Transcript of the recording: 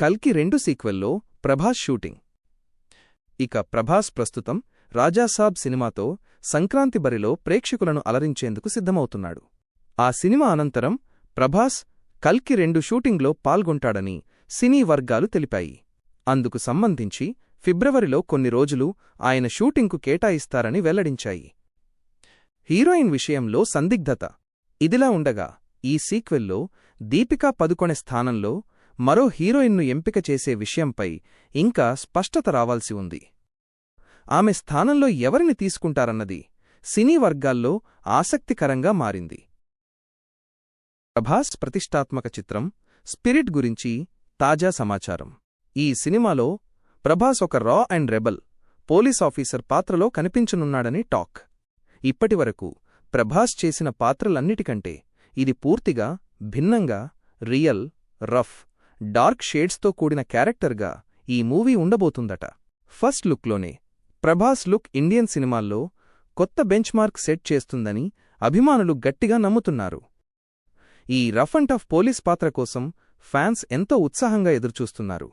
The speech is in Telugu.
కల్కి రెండు సీక్వెల్లో ప్రభాస్ షూటింగ్. ఇక ప్రభాస్ ప్రస్తుతం రాజాసాబ్ సినిమాతో సంక్రాంతి బరిలో ప్రేక్షకులను అలరించేందుకు సిద్ధమవుతున్నాడు. ఆ సినిమా అనంతరం ప్రభాస్ కల్కి రెండు షూటింగ్లో పాల్గొంటాడని సినీ వర్గాలు తెలిపాయి. అందుకు సంబంధించి ఫిబ్రవరిలో కొన్ని రోజులు ఆయన షూటింగ్కు కేటాయిస్తారని వెల్లడించాయి. హీరోయిన్ విషయంలో సందిగ్ధత. ఇదిలా ఉండగా ఈ సీక్వెల్లో దీపికా పదుకొణె స్థానంలో మరో హీరోయిన్ను ఎంపిక చేసే విషయంపై ఇంకా స్పష్టత రావాల్సి ఉంది. ఆమె స్థానంలో ఎవరిని తీసుకుంటారన్నది సినీ వర్గాల్లో ఆసక్తికరంగా మారింది. ప్రభాస్ ప్రతిష్టాత్మక చిత్రం స్పిరిట్ గురించి తాజా సమాచారం. ఈ సినిమాలో ప్రభాస్ ఒక రా అండ్ రెబల్ పోలీస్ ఆఫీసర్ పాత్రలో కనిపించనున్నాడని టాక్. ఇప్పటివరకు ప్రభాస్ చేసిన పాత్రలన్నిటికంటే ఇది పూర్తిగా భిన్నంగా రియల్ రఫ్ డార్క్ షేడ్స్తో కూడిన క్యారెక్టర్గా ఈ మూవీ ఉండబోతుందట. ఫస్ట్ లుక్లోనే ప్రభాస్ లుక్ ఇండియన్ సినిమాల్లో కొత్త బెంచ్మార్క్ సెట్ చేస్తుందని అభిమానులు గట్టిగా నమ్ముతున్నారు. ఈ రఫ్ అండ్ టఫ్ పోలీస్ పాత్ర కోసం ఫ్యాన్స్ ఎంతో ఉత్సాహంగా ఎదురుచూస్తున్నారు.